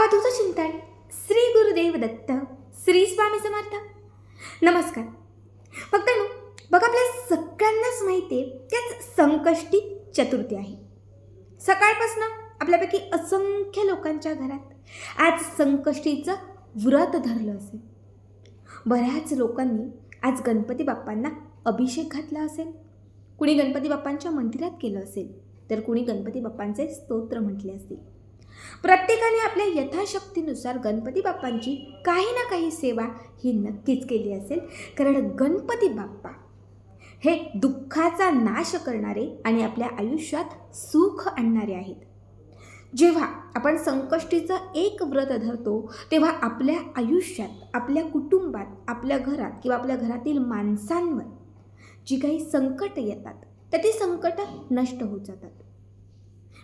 अवधूत चिंतन. श्री गुरुदेव दत्त श्री स्वामी समर्थ. नमस्कार. फक्त बघा आपल्या सगळ्यांनाच माहिती आहे त्याच संकष्टी चतुर्थी आहे. सकाळपासून आपल्यापैकी असंख्य लोकांच्या घरात आज संकष्टीचं व्रत धरलं असेल. बऱ्याच लोकांनी आज गणपती बाप्पांना अभिषेक घातला असेल. कुणी गणपती बाप्पांच्या मंदिरात केलं असेल तर कुणी गणपती बाप्पांचे स्तोत्र म्हटले असतील. प्रत्येकाने आपल्या यथाशक्तीनुसार गणपती बाप्पांची काही ना काही सेवा ही नक्कीच केली असेल. कारण गणपती बाप्पा हे दुःखाचा नाश करणारे आणि आपल्या आयुष्यात सुख आणणारे आहेत. जेव्हा आपण संकष्टीचं एक व्रत धरतो तेव्हा आपल्या आयुष्यात आपल्या कुटुंबात आपल्या घरात किंवा आपल्या घरातील माणसांवर जी काही संकट येतात तर ती संकट नष्ट होत जातात.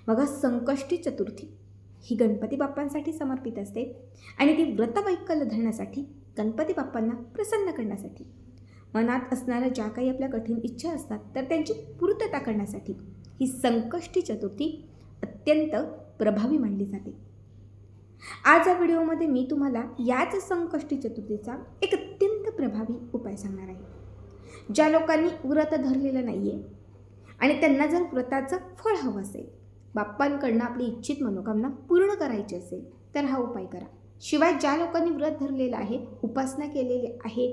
बघा संकष्टी चतुर्थी. ही गणपती बाप्पांसाठी समर्पित असते आणि ती व्रतवैकल्य धरण्यासाठी गणपती बाप्पांना प्रसन्न करण्यासाठी. मनात असणाऱ्या ज्या काही आपल्या कठीण इच्छा असतात तर त्यांची पूर्तता करण्यासाठी ही संकष्टी चतुर्थी अत्यंत प्रभावी मानली जाते. आज या व्हिडिओमध्ये मी तुम्हाला याच संकष्टी चतुर्थीचा एक अत्यंत प्रभावी उपाय सांगणार आहे. ज्या लोकांनी व्रत धरलेलं नाही आहे आणि त्यांना जर व्रताचं फळ हवं असेल बाप्पांकडनं आपली इच्छित मनोकामना पूर्ण करायची असेल तर हा उपाय करा. शिवाय ज्या लोकांनी व्रत धरलेलं आहे उपासना केलेली आहे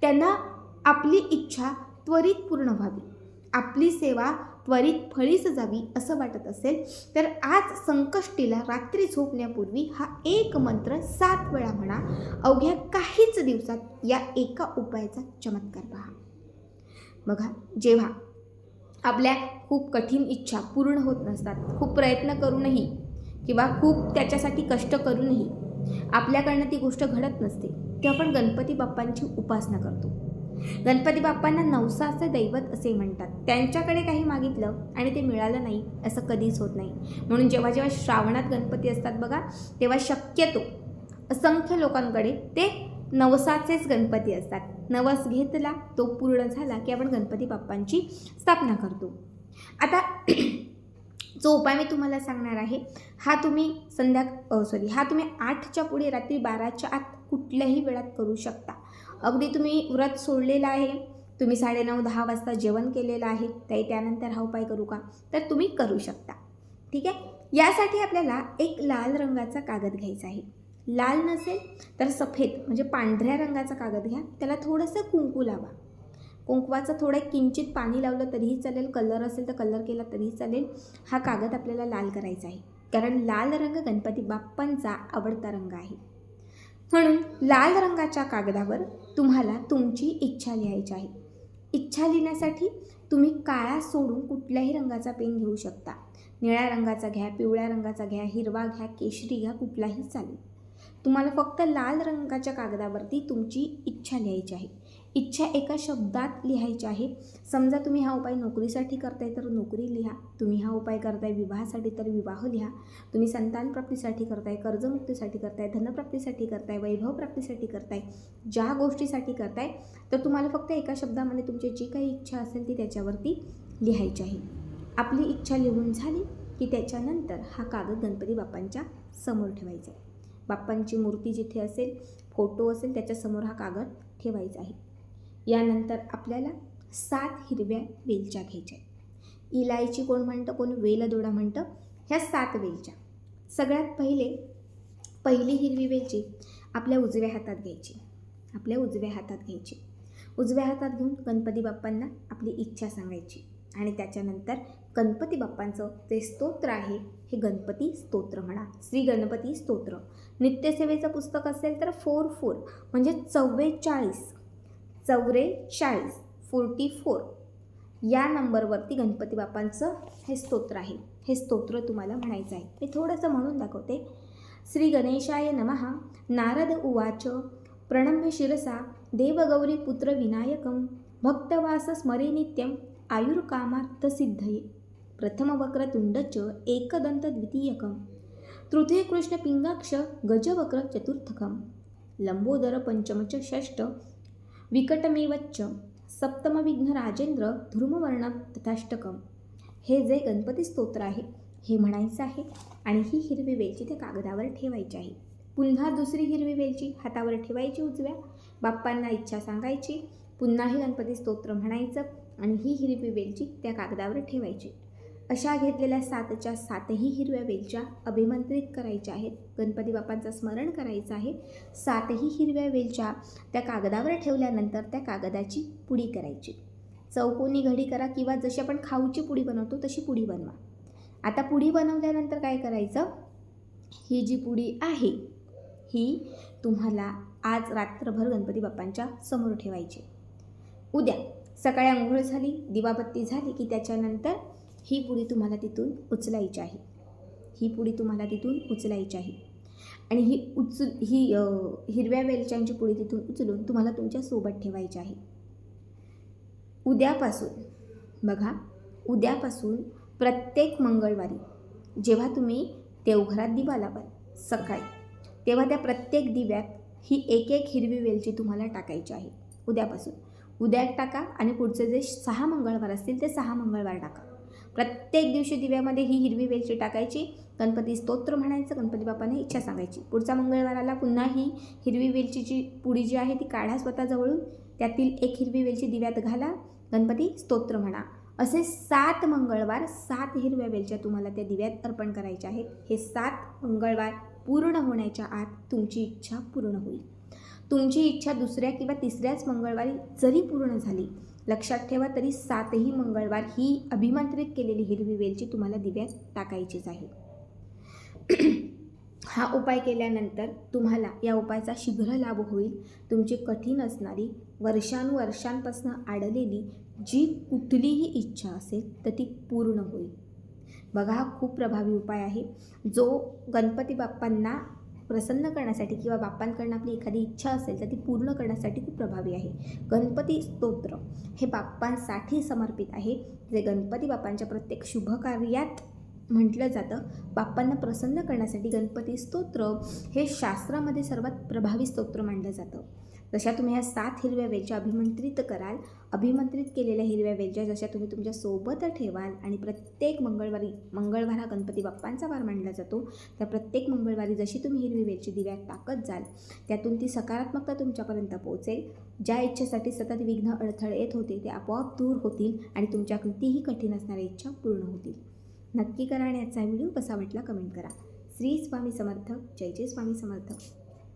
त्यांना आपली इच्छा त्वरित पूर्ण व्हावी. आपली सेवा त्वरित फळीस जावी असं वाटत असेल तर आज संकष्टीला रात्री झोपण्यापूर्वी हा एक मंत्र सात वेळा म्हणा अवघ्या काहीच दिवसात या एका उपायाचा चमत्कार पहा. बघा जेव्हा आपल्या खूप कठीण इच्छा पूर्ण होत नसतात. खूप प्रयत्न करूनही किंवा खूप त्याच्यासाठी कष्ट करूनही आपल्याकडनं ती गोष्ट घडत नसते. तेव्हा आपण गणपती बाप्पांची उपासना करतो. गणपती बाप्पांना नवसाचे दैवत असे म्हणतात. त्यांच्याकडे काही मागितलं आणि ते मिळालं नाही असं कधीच होत नाही. म्हणून जेव्हा जेव्हा श्रावणात गणपती असतात बघा तेव्हा शक्यतो असंख्य लोकांकडे ते नवसाचेच गणपती असतात. नवस घेतला तो पूर्ण झाला की आपण गणपती बाप्पांची स्थापना करतो. आता जो उपाय मी तुम्हाला सांगणार आहे हा तुम्ही संध्या सॉरी हा तुम्ही आठच्या पुढे रात्री बाराच्या आत कुठल्याही वेळात करू शकता. अगदी तुम्ही व्रत सोडलेलं आहे तुम्ही साडेनऊ दहा वाजता जेवण केलेलं आहे ताई त्यानंतर हा उपाय करू का? तर तुम्ही करू शकता. ठीक आहे? यासाठी आपल्याला एक लाल रंगाचा कागद घ्यायचा आहे. लाल नसेल तर सफेद म्हणजे पांढऱ्या रंगाचा कागद घ्या. त्याला थोडंसं कुंकू लावा. कुंकवाचं थोडं किंचित पाणी लावलं तरीही चालेल कलर असेल तर कलर केला तरीही चालेल. हा कागद आपल्याला लाल करायचा आहे. कारण लाल रंग गणपती बाप्पांचा आवडता रंग आहे. म्हणून लाल रंगाच्या कागदावर तुम्हाला तुमची इच्छा लिहायची आहे. इच्छा लिहिण्यासाठी तुम्ही काळा सोडून कुठल्याही रंगाचा पेन घेऊ शकता. निळ्या रंगाचा घ्या पिवळ्या रंगाचा घ्या हिरवा घ्या केशरी घ्या कुठलाही चालेल. तुम्हाला फक्त लाल रंगाच्या कागदावरती तुमची इच्छा लिहायची आहे. इच्छा एका शब्दात लिहायची आहे. समजा तुम्ही हा उपाय नोकरीसाठी करताय तर नोकरी लिहा. तुम्ही हा उपाय करताय विवाहासाठी तर विवाह लिहा. तुम्ही संतान प्राप्तीसाठी करताय कर्जमुक्तीसाठी करताय धनप्राप्तीसाठी करताय वैभव प्राप्तीसाठी करताय ज्या गोष्टीसाठी करताय तर तुम्हाला फक्त एका शब्दामध्ये तुमची जी काही इच्छा असेल ती त्याच्यावरती लिहायची आहे. आपली इच्छा लिहून झाली की त्याच्यानंतर हा कागद गणपती बाप्पांच्या समोर ठेवायचा आहे. बाप्पांची मूर्ती जिथे असेल फोटो असेल त्याच्यासमोर हा कागद ठेवायचा आहे. यानंतर आपल्याला सात हिरव्या वेलच्या घ्यायच्या इलायची कोण म्हणतं कोण वेलदोडा म्हणतं? ह्या सात वेलच्या. सगळ्यात पहिले पहिली हिरवी वेलची आपल्या उजव्या हातात घ्यायची. आपल्या उजव्या हातात घ्यायची. उजव्या हातात घेऊन गणपती बाप्पांना आपली इच्छा सांगायची. आणि त्याच्यानंतर गणपती बाप्पांचं जे स्तोत्र आहे हे गणपती स्तोत्र म्हणा श्री गणपती स्तोत्र. नित्यसेवेचं पुस्तक असेल तर फोर फोर म्हणजे चव्वेचाळीस चौवेचाळीस फोर्टी फोर. या नंबरवरती गणपती बाप्पांचं हे स्तोत्र आहे. हे स्तोत्र तुम्हाला म्हणायचं आहे. मी थोडंसं म्हणून दाखवते. श्री गणेशाय नमः. नारद उवाच. प्रणम्य शिरसा. देवगौरी पुत्र विनायकं भक्तवास स्मरे नित्यं आयुर्कामार्थसिद्धये प्रथमवक्रतुण्डच एकदन्तद्वितीयकं तृतीयकृष्णपिङ्गाक्ष गजवक्रचतुर्थकं कृष्ण पिंगाक्ष गजवक्र लंबोदर पंचमच षष्ठ विकटमेवच्च सप्तमविघ्न राजेंद्र धर्मवर्ण तथाष्टकम। हे जे गणपती स्तोत्र आहे हे म्हणायचं आहे आणि ही हिरवी वेलची त्या कागदावर ठेवायची आहे. पुन्हा दुसरी हिरवी वेलची हातावर ठेवायची उजव्या बाप्पांना इच्छा सांगायची पुन्हाही गणपती स्तोत्र म्हणायचं आणि ही हिरवी वेलची त्या कागदावर ठेवायची. अशा घेतलेल्या सातच्या सातही हिरव्या वेलच्या अभिमंत्रित करायच्या आहेत. गणपती बाप्पांचं स्मरण करायचं आहे. सातही हिरव्या वेलच्या त्या कागदावर ठेवल्यानंतर त्या कागदाची पुडी करायची. चौकोनी घडी करा किंवा जशी आपण खाऊची पुडी बनवतो तशी पुडी बनवा. आता पुडी बनवल्यानंतर काय करायचं? ही जी पुडी आहे ही तुम्हाला आज रात्रभर गणपती बाप्पांच्या समोर ठेवायची. उद्या सकाळी आंघोळ झाली दिवाबत्ती झाली की त्याच्यानंतर ही पुडी तुम्हाला तिथून उचलायची आहे. ही पुडी तुम्हाला तिथून उचलायची आहे. आणि ही उचल ही हिरव्या वेलच्यांची पुडी तिथून उचलून तुम्हाला तुमच्यासोबत ठेवायची आहे. उद्यापासून बघा उद्यापासून प्रत्येक मंगळवारी जेव्हा तुम्ही देवघरात दिवा लावाल सकाळी तेव्हा त्या प्रत्येक दिव्यात ही एक एक हिरवी वेलची तुम्हाला टाकायची आहे. उद्यापासून. उद्या टाका आणि पुढचे जे सहा मंगळवार असतील ते सहा मंगळवार टाका. प्रत्येक दिवशी दिव्यामध्ये ही हिरवी वेलची टाकायची. गणपती स्तोत्र म्हणायचं गणपती बाप्पाने इच्छा सांगायची. पुढचा मंगळवाराला पुन्हा ही हिरवी वेलचीची पुडी जी आहे ती काढा स्वतःजवळून. त्यातील एक हिरवी वेलची दिव्यात घाला. गणपती स्तोत्र म्हणा. असे सात मंगळवार सात हिरव्या वेलच्या तुम्हाला त्या दिव्यात अर्पण करायच्या आहेत. हे सात मंगळवार पूर्ण होण्याच्या आत तुमची इच्छा पूर्ण होईल. तुमची इच्छा दुसऱ्या किंवा तिसऱ्याच मंगळवारी जरी पूर्ण झाली लक्षात ठेवा तरी सातही मंगळवार ही अभिमंत्रित केलेली हिरवी वेलची तुम्हाला दिव्यात टाकायचीच आहे. हा उपाय केल्यानंतर तुम्हाला या उपायाचा शीघ्र लाभ होईल. तुमची कठीण असणारी वर्षानुवर्षांपासून आडलेली जी कुठलीही इच्छा असेल तर ती पूर्ण होईल. बघा हा खूप प्रभावी उपाय आहे. जो गणपती बाप्पांना प्रसन्न करण्यासाठी किंवा बाप्पांकडनं आपली एखादी इच्छा असेल तर ती पूर्ण करण्यासाठी खूप प्रभावी आहे. गणपती स्तोत्र हे बाप्पांसाठी समर्पित आहे. जे गणपती बाप्पांच्या प्रत्येक शुभकार्यात म्हटलं जातं बाप्पांना प्रसन्न करण्यासाठी गणपती स्तोत्र हे शास्त्रामध्ये सर्वात प्रभावी स्तोत्र मानलं जातं. जशा तुम्ही ह्या सात हिरव्या वेलच्या अभिमंत्रित कराल अभिमंत्रित केलेल्या हिरव्या वेलच्या जशा तुम्ही तुमच्यासोबत ठेवाल आणि प्रत्येक मंगळवारी मंगळवार हा गणपती बाप्पांचा वार मानला जातो त्या प्रत्येक मंगळवारी जशी तुम्ही हिरवी वेलची दिव्यात टाकत जाल त्यातून ती सकारात्मकता तुमच्यापर्यंत पोहोचेल. ज्या इच्छेसाठी सतत विघ्न अडथळे येत होते ते आपोआप दूर होतील आणि तुमच्या कितीही कठीण असणाऱ्या इच्छा पूर्ण होतील. नक्की करा आणि आजचा व्हिडिओ कसा वाटला कमेंट करा. श्री स्वामी समर्थक जय जय स्वामी समर्थक